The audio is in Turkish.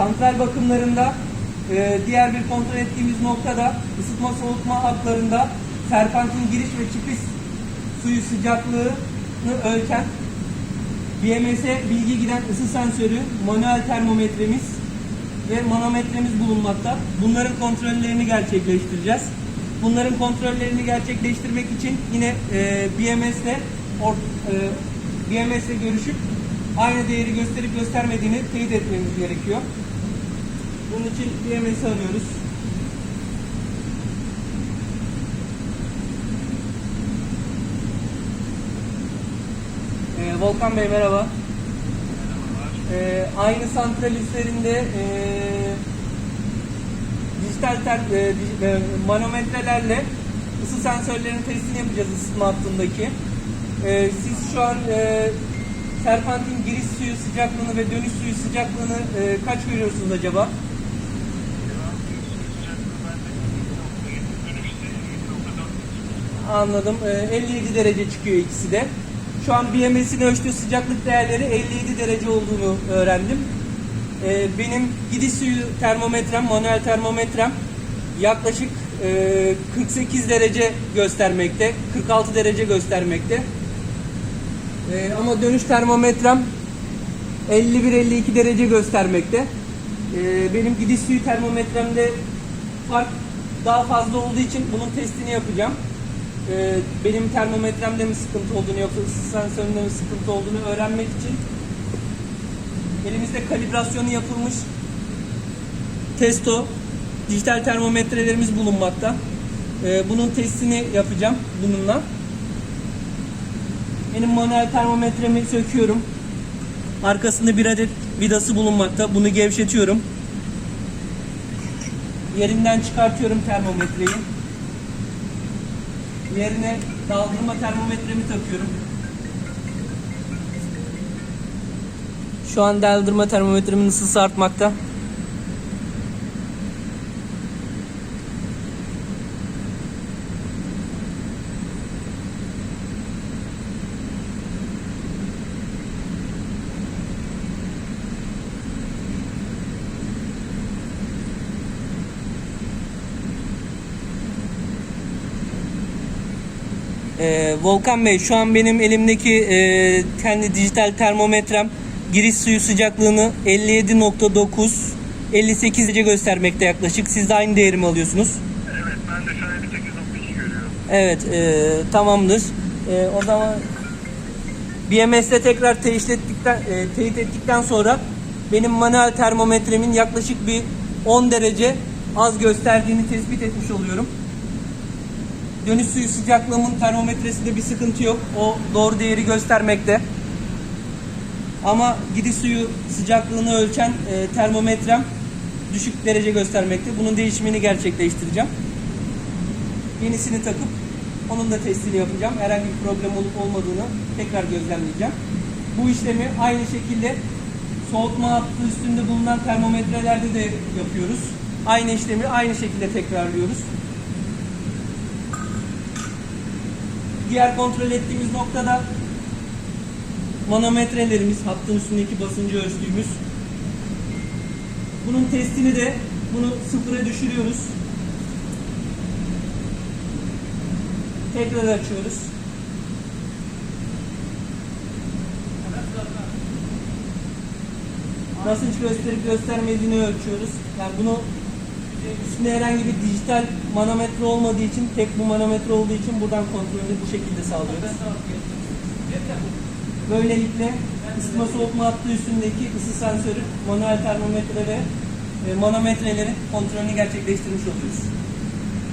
santral bakımlarında e, diğer bir kontrol ettiğimiz noktada ısıtma soğutma hatlarında serpentin giriş ve çıkış suyu sıcaklığını ölçen BMS'e bilgi giden ısı sensörü, manuel termometremiz ve manometremiz bulunmakta. Bunların kontrollerini gerçekleştireceğiz. Bunların kontrollerini gerçekleştirmek için yine e, BMS'le or, e, BMS'le görüşüp aynı değeri gösterip göstermediğini teyit etmemiz gerekiyor. Bunun için BMS'i arıyoruz. Ee, Volkan Bey merhaba. Ee, aynı santral üstlerinde e, dijital ter, e, dij- e, manometrelerle ısı sensörlerinin testini yapacağız ısıtma hattındaki. Ee, siz şu an e, serpentin giriş suyu sıcaklığını ve dönüş suyu sıcaklığını e, kaç görüyorsunuz acaba? Anladım. Ee, 57 derece çıkıyor ikisi de. Şu an BMS'in ölçtüğü sıcaklık değerleri 57 derece olduğunu öğrendim. Ee, benim gidiş suyu termometrem, manuel termometrem yaklaşık e, 48 derece göstermekte, 46 derece göstermekte. Ee, ama dönüş termometrem 51-52 derece göstermekte. Ee, benim gidiş suyu termometremde fark daha fazla olduğu için bunun testini yapacağım. Ee, benim termometremde mi sıkıntı olduğunu yoksa ısı sensöründe mi sıkıntı olduğunu öğrenmek için elimizde kalibrasyonu yapılmış testo dijital termometrelerimiz bulunmakta. Ee, bunun testini yapacağım bununla. Benim manuel termometremi söküyorum. Arkasında bir adet vidası bulunmakta. Bunu gevşetiyorum. Yerinden çıkartıyorum termometreyi. Yerine daldırma termometremi takıyorum. Şu an daldırma termometremin ısısı artmakta. Ee, Volkan Bey şu an benim elimdeki e, kendi dijital termometrem giriş suyu sıcaklığını 57.9 58 derece göstermekte yaklaşık. Siz de aynı değerimi alıyorsunuz. Evet ben de şu an 58.2 görüyorum. Evet e, tamamdır. E, o zaman BMS'le tekrar teyit ettikten, e, teyit ettikten sonra benim manuel termometremin yaklaşık bir 10 derece az gösterdiğini tespit etmiş oluyorum. Dönüş suyu sıcaklığımın termometresinde bir sıkıntı yok. O doğru değeri göstermekte. Ama gidiş suyu sıcaklığını ölçen e, termometrem düşük derece göstermekte. Bunun değişimini gerçekleştireceğim. Yenisini takıp onun da testini yapacağım. Herhangi bir problem olup olmadığını tekrar gözlemleyeceğim. Bu işlemi aynı şekilde soğutma hattı üstünde bulunan termometrelerde de yapıyoruz. Aynı işlemi aynı şekilde tekrarlıyoruz. Diğer kontrol ettiğimiz noktada manometrelerimiz, hattın üstündeki basıncı ölçtüğümüz. Bunun testini de bunu sıfıra düşürüyoruz. Tekrar açıyoruz. Basınç gösterip göstermediğini ölçüyoruz. Yani bunu üstünde herhangi bir dijital manometre olmadığı için, tek bu manometre olduğu için buradan kontrolünü bu şekilde sağlıyoruz. Böylelikle ısıtma soğutma hattı üstündeki ısı sensörü, manuel termometre ve e, manometrelerin kontrolünü gerçekleştirmiş oluyoruz.